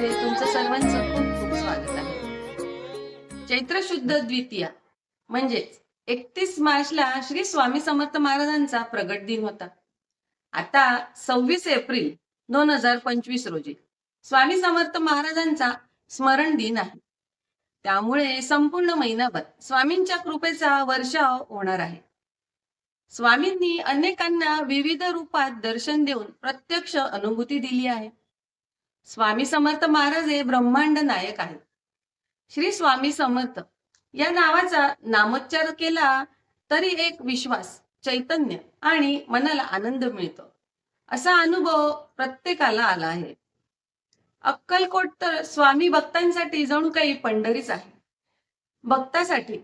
मध्ये तुमचं सर्वांचं खूप खूप स्वागत आहे. चैत्र शुद्ध द्वितीया. म्हणजेच एकतीस मार्चला श्री स्वामी समर्थ महाराजांचा प्रगट दिन होता. आता सव्वीस एप्रिल दोन हजार पंचवीस रोजी स्वामी समर्थ महाराजांचा स्मरण दिन आहे. त्यामुळे संपूर्ण महिनाभर स्वामींच्या कृपेचा वर्षाव होणार आहे. स्वामींनी अनेकांना विविध रूपात दर्शन देऊन प्रत्यक्ष अनुभूती दिली आहे. स्वामी समर्थ महाराज हे ब्रह्मांड नायक आहेत. श्री स्वामी समर्थ या नावाचा नामोच्चार केला तरी एक विश्वास चैतन्य आणि मनाला आनंद मिळतो. असा अनुभव प्रत्येकाला आला आहे. अक्कलकोट तर स्वामी भक्तांसाठी जणू काही पंढरीच आहे. भक्तासाठी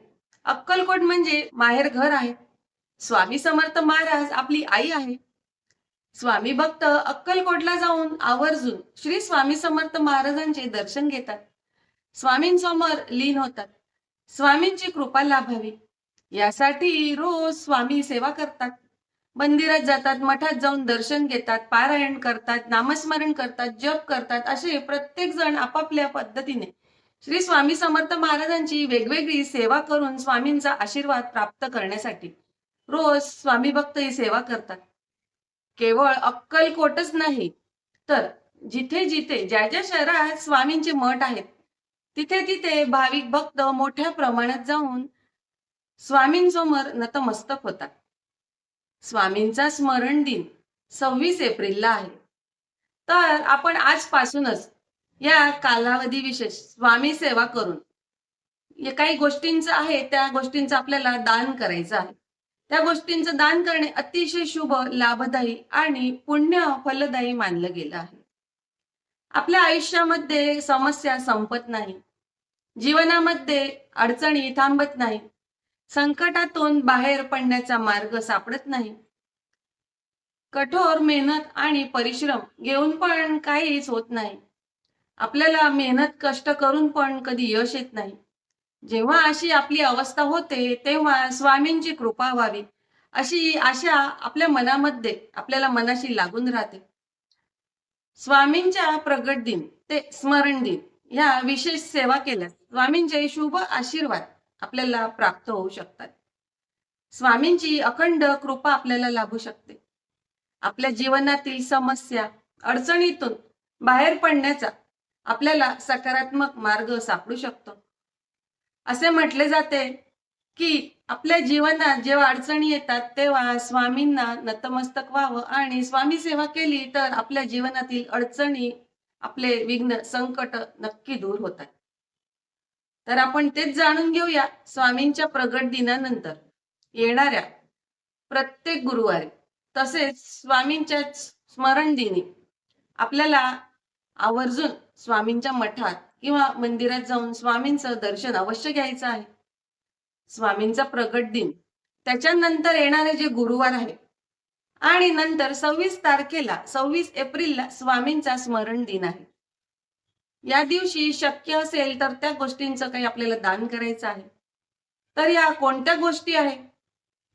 अक्कलकोट म्हणजे माहेर घर आहे. स्वामी समर्थ महाराज आपली आई आहे. स्वामी भक्त अक्कलकोटला जाऊन आवर्जून श्री स्वामी समर्थ महाराजांचे दर्शन घेतात. स्वामींसमोर लीन होतात. स्वामींची कृपा लाभावी. यासाठी रोज स्वामी सेवा करतात. मंदिरात जातात मठात जाऊन दर्शन घेतात पारायण करतात नामस्मरण करतात जप करतात असे प्रत्येक जण आपापल्या पद्धतीने श्री स्वामी समर्थ महाराजांची वेगवेगळी सेवा करून स्वामींचा आशीर्वाद प्राप्त करण्यासाठी रोज स्वामी भक्त ही सेवा करतात. केवळ अक्कलकोटच नाही. तर जिथे जिथे ज्या ज्या शहरात स्वामींचे मठ आहेत तिथे तिथे भाविक भक्त मोठ्या प्रमाणात जाऊन स्वामींसमोर नतमस्तक होतात. स्वामींचा स्मरण दिन सव्वीस एप्रिलला आहे. तर आपण आजपासूनच या कालावधी विशेष स्वामी सेवा करून काही गोष्टींचं आहे त्या गोष्टींचं आपल्याला दान करायचं आहे. त्या गोष्टींचं दान करणे अतिशय शुभ लाभदायी आणि पुण्य फलदायी मानलं गेलं आहे. आपल्या आयुष्यामध्ये समस्या संपत नाही. जीवनामध्ये अडचणी थांबत नाही. संकटातून बाहेर पडण्याचा मार्ग सापडत नाही. कठोर मेहनत आणि परिश्रम घेऊन पण काहीच होत नाही. आपल्याला मेहनत कष्ट करून पण कधी यश येत नाही. जेव्हा अशी आपली अवस्था होते तेव्हा स्वामींची कृपा व्हावी. अशी आशा आपल्या मनामध्ये आपल्याला मनाशी लागून राहते. स्वामींच्या प्रगट दिन ते स्मरण दिन ह्या विशेष सेवा केल्यास स्वामींचे शुभ आशीर्वाद आपल्याला प्राप्त होऊ शकतात. स्वामींची अखंड कृपा आपल्याला लाभू शकते. आपल्या जीवनातील समस्या अडचणीतून बाहेर पडण्याचा आपल्याला सकारात्मक मार्ग सापडू शकतो. असे म्हटले जाते की आपल्या जीवनात जेव्हा अडचणी येतात तेव्हा स्वामींना नतमस्तक व्हावं आणि स्वामी सेवा केली तर आपल्या जीवनातील अडचणी आपले विघ्न संकट नक्की दूर होतात. तर आपण तेच जाणून घेऊया स्वामींच्या प्रगट दिनानंतर. येणाऱ्या प्रत्येक गुरुवारी तसेच स्वामींच्या स्मरण दिनी आपल्याला आवर्जून स्वामींच्या मठात किंवा मंदिरात जाऊन स्वामींचं दर्शन अवश्य घ्यायचं आहे. स्वामींचा प्रगट दिन त्याच्यानंतर येणारे जे गुरुवार आहे आणि नंतर सव्वीस तारखेला सव्वीस एप्रिलला स्वामींचा स्मरण दिन आहे. या दिवशी शक्य असेल तर त्या गोष्टींचं काही आपल्याला दान करायचं आहे. तर या कोणत्या गोष्टी आहे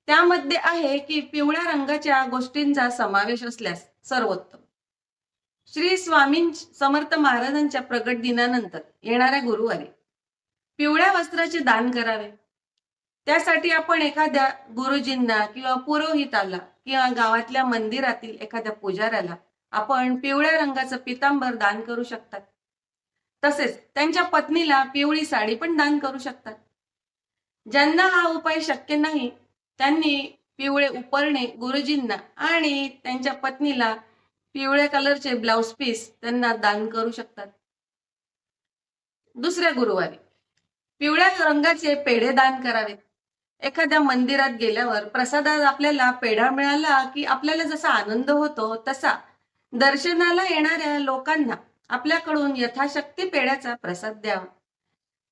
त्यामध्ये आहे की पिवळ्या रंगाच्या गोष्टींचा समावेश असल्यास सर्वोत्तम. श्री स्वामी समर्थ महाराजांच्या प्रगट दिनानंतर येणाऱ्या गुरुवारी पिवळ्या वस्त्राचे दान करावे. त्यासाठी आपण एखाद्या गुरुजींना किंवा पुरोहिताला किंवा गावातल्या मंदिरातील एखाद्या पुजाऱ्याला आपण पिवळ्या रंगाचं पितांबर दान करू शकतात. तसेच त्यांच्या पत्नीला पिवळी साडी पण दान करू शकतात. ज्यांना हा उपाय शक्य नाही त्यांनी पिवळे उपरणे गुरुजींना आणि त्यांच्या पत्नीला पिवळ्या कलरचे ब्लाउज पीस त्यांना दान करू शकतात. दुसऱ्या गुरुवारी पिवळ्या रंगाचे पेढे दान करावेत. एखाद्या मंदिरात गेल्यावर प्रसादात आपल्याला पेढा मिळाला की आपल्याला जसा आनंद होतो तसा दर्शनाला येणाऱ्या लोकांना आपल्याकडून यथाशक्ती पेढ्याचा प्रसाद द्यावा.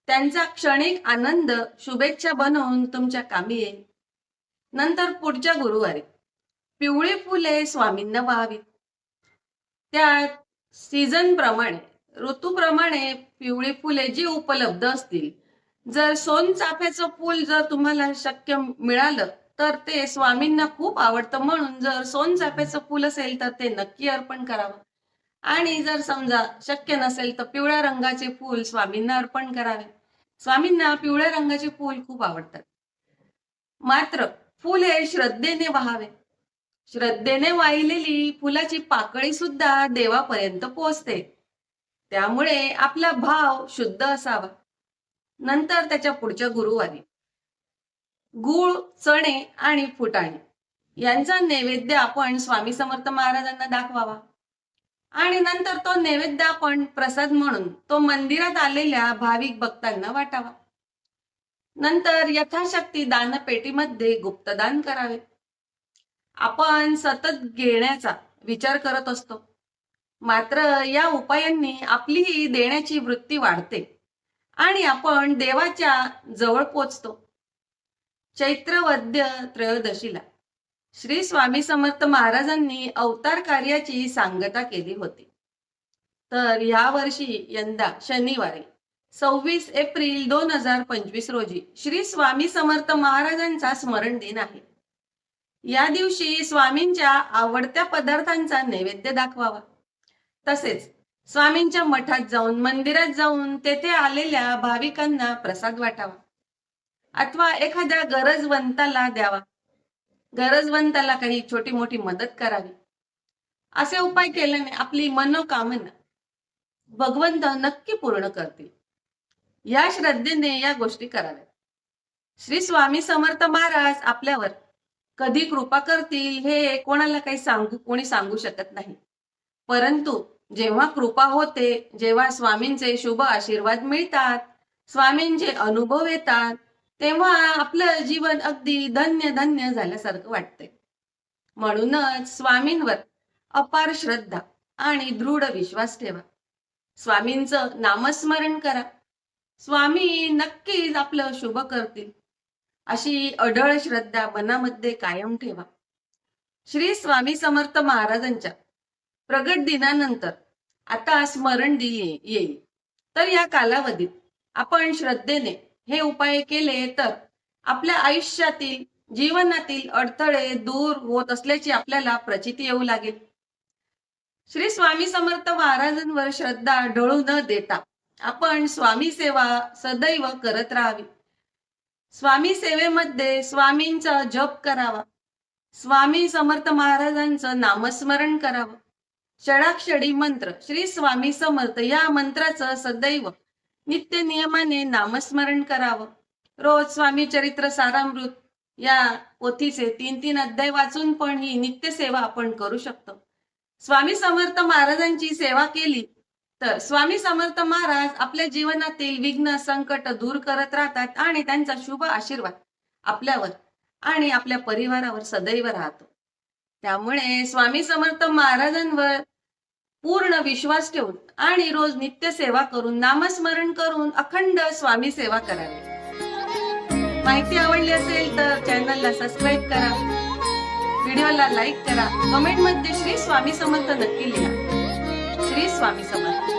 त्यांचा क्षणिक आनंद शुभेच्छा बनवून तुमच्या कामी येईल. नंतर पुढच्या गुरुवारी पिवळी फुले स्वामींना व्हावीत. त्या सीझन प्रमाणे ऋतूप्रमाणे पिवळी फुले जी उपलब्ध असतील. जर सोनचाफ्याचं फूल जर तुम्हाला शक्य मिळालं तर ते स्वामींना खूप आवडतं. म्हणून जर सोनचाफ्याचं फूल असेल तर ते नक्की अर्पण करावं. आणि जर समजा शक्य नसेल तर पिवळ्या रंगाचे फूल स्वामींना अर्पण करावे. स्वामींना पिवळ्या रंगाचे फूल खूप आवडतात. मात्र फूल हे श्रद्धेने वाहावे. श्रद्धेने वाहिलेली फुलाची पाकळी सुद्धा देवापर्यंत पोहोचते. त्यामुळे आपला भाव शुद्ध असावा. नंतर त्याच्या पुढच्या गुरुवारी. गुळ चणे आणि फुटाणे यांचा नैवेद्य आपण स्वामी समर्थ महाराजांना दाखवावा. आणि नंतर तो नैवेद्य आपण प्रसाद म्हणून तो मंदिरात आलेल्या भाविक भक्तांना वाटावा. नंतर यथाशक्ती दानपेटीमध्ये गुप्तदान करावे. आपण सतत घेण्याचा विचार करत असतो. मात्र या उपायांनी आपली ही देण्याची वृत्ती वाढते आणि आपण देवाच्या जवळ पोचतो. चैत्रवद्य त्रयोदशीला श्री स्वामी समर्थ महाराजांनी अवतार कार्याची सांगता केली होती. तर या वर्षी यंदा शनिवारी सव्वीस एप्रिल दोन हजार पंचवीस रोजी श्री स्वामी समर्थ महाराजांचा स्मरण दिन आहे. या दिवशी स्वामींच्या आवडत्या पदार्थांचा नैवेद्य दाखवावा. तसेच स्वामींच्या मठात जाऊन मंदिरात जाऊन तेथे आलेल्या भाविकांना प्रसाद वाटावा. अथवा एखाद्या गरजवंताला द्यावा. गरजवंताला काही छोटी मोठी मदत करावी. असे उपाय केल्याने आपली मनोकामना भगवंत नक्की पूर्ण करतील. या श्रद्धेने या गोष्टी कराव्यात. श्री स्वामी समर्थ महाराज आपल्यावर कधी कृपा करतील हे कोणाला काही सांग कोणी सांगू शकत नाही. परंतु जेव्हा कृपा होते जेव्हा स्वामींचे शुभ आशीर्वाद मिळतात स्वामींचे अनुभव येतात तेव्हा आपलं जीवन अगदी धन्य धन्य झाल्यासारखं वाटते म्हणूनच स्वामींवर अपार श्रद्धा आणि दृढ विश्वास ठेवा. स्वामींचं नामस्मरण करा. स्वामी नक्कीच आपलं शुभ करतील. अशी अढळ श्रद्धा मनामध्ये कायम ठेवा. श्री स्वामी समर्थ महाराजांच्या प्रगट दिनानंतर आता स्मरण दिन येईल. तर या कालावधीत आपण श्रद्धेने हे उपाय केले तर आपल्या आयुष्यातील जीवनातील अडथळे दूर होत असल्याची आपल्याला प्रचिती येऊ लागेल. श्री स्वामी समर्थ महाराजांवर श्रद्धा ढळू न देता आपण स्वामी सेवा सदैव करत राहावी. स्वामी सेवेमध्ये स्वामींचा जप करावा. स्वामी समर्थ महाराजांचं नामस्मरण करावं. षडाक्षडी मंत्र श्री स्वामी समर्थ या मंत्राचं सदैव नित्य नियमाने नामस्मरण करावं. रोज स्वामी चरित्र सारामृत या पोथीचे तीन तीन अध्याय वाचून पण ही नित्य सेवा आपण करू शकतो. स्वामी समर्थ महाराजांची सेवा केली तर स्वामी समर्थ महाराज आपल्या जीवनातील विघ्न संकट दूर करत राहतात आणि त्यांचा शुभ आशीर्वाद आपल्यावर आणि आपल्या परिवारावर सदैव राहतो. त्यामुळे स्वामी समर्थ महाराजांवर पूर्ण विश्वास ठेवून आणि रोज नित्य सेवा करून नामस्मरण करून अखंड स्वामी सेवा करावी. माहिती आवडली असेल तर चॅनलला सबस्क्राईब करा. व्हिडिओला लाईक करा. कमेंटमध्ये श्री स्वामी समर्थ नक्की लिहा. श्री स्वामी समर्थ.